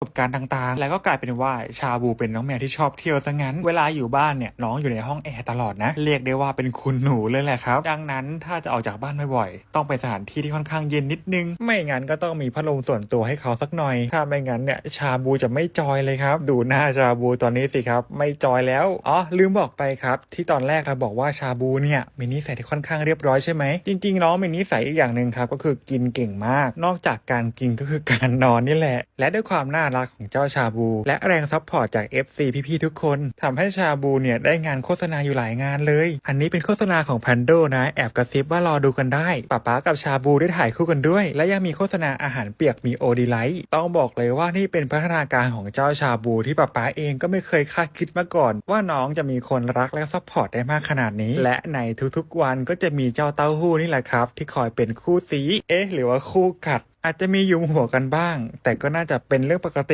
ประสบการณ์ต่างๆ แล้วก็กลายเป็นว่าชาบูเป็นน้องแมวที่ชอบเที่ยวซะงั้น เวลาอยู่บ้านเนี่ยน้องอยู่ในห้องแอร์ตลอดนะ เรียกได้ว่าเป็นคุณหนูเลยแหละครับ ดังนั้นถ้าจะออกจากบ้านบ่อยๆ ต้องไปสถานที่ที่ค่อนข้างเย็นนิดนึง ไม่งั้นก็ต้องมีพัดลมส่วนตัวให้เขาสักหน่อย ถ้าไม่งั้นเนี่ยชาบูจะไม่จอยเลยครับ ดูหน้าชาบูตอนนี้สิครับ ไม่จอยแล้ว อ๋อลืมบอกไปครับ ที่ตอนแรกเราบอกว่าชาบูเนี่ยมีนิสัยที่ค่อนข้างเรียบร้อยใช่ไหม จริงๆน้องมีนิสัยอีกอย่างหนึ่งครับก็คือกินเก่งมาก นอกจากการกินก็คือการนอนนี่แหละ และด้วยความน่าารักของเจ้าชาบู และแรงซัพพอร์ตจาก FC พี่ๆทุกคนทำให้ชาบูเนี่ยได้งานโฆษณาอยู่หลายงานเลย อันนี้เป็นโฆษณาของ p พนโดนะ แอบกระซิบว่ารอดูกันได้ป้าป๊ากับชาบูได้ถ่ายคู่กันด้วย และยังมีโฆษณาอาหารเปียกมีโอดีไลท์ต้องบอกเลยว่านี่เป็นพัฒนาการของเจ้าชาบูที่ป้าป๊าเองก็ไม่เคยคาดคิดมาก่อน ว่าน้องจะมีคนรักและซัพพอร์ตได้มากขนาดนี้ และในทุกๆวันก็จะมีเจ้าเต้าหู้นี่แหละครับ ที่คอยเป็นคู่ซีเอ๊ะ หรือว่าคู่กัด อาจจะมียุมหัวกันบ้าง แต่ก็น่าจะเป็นเรื่องปกติ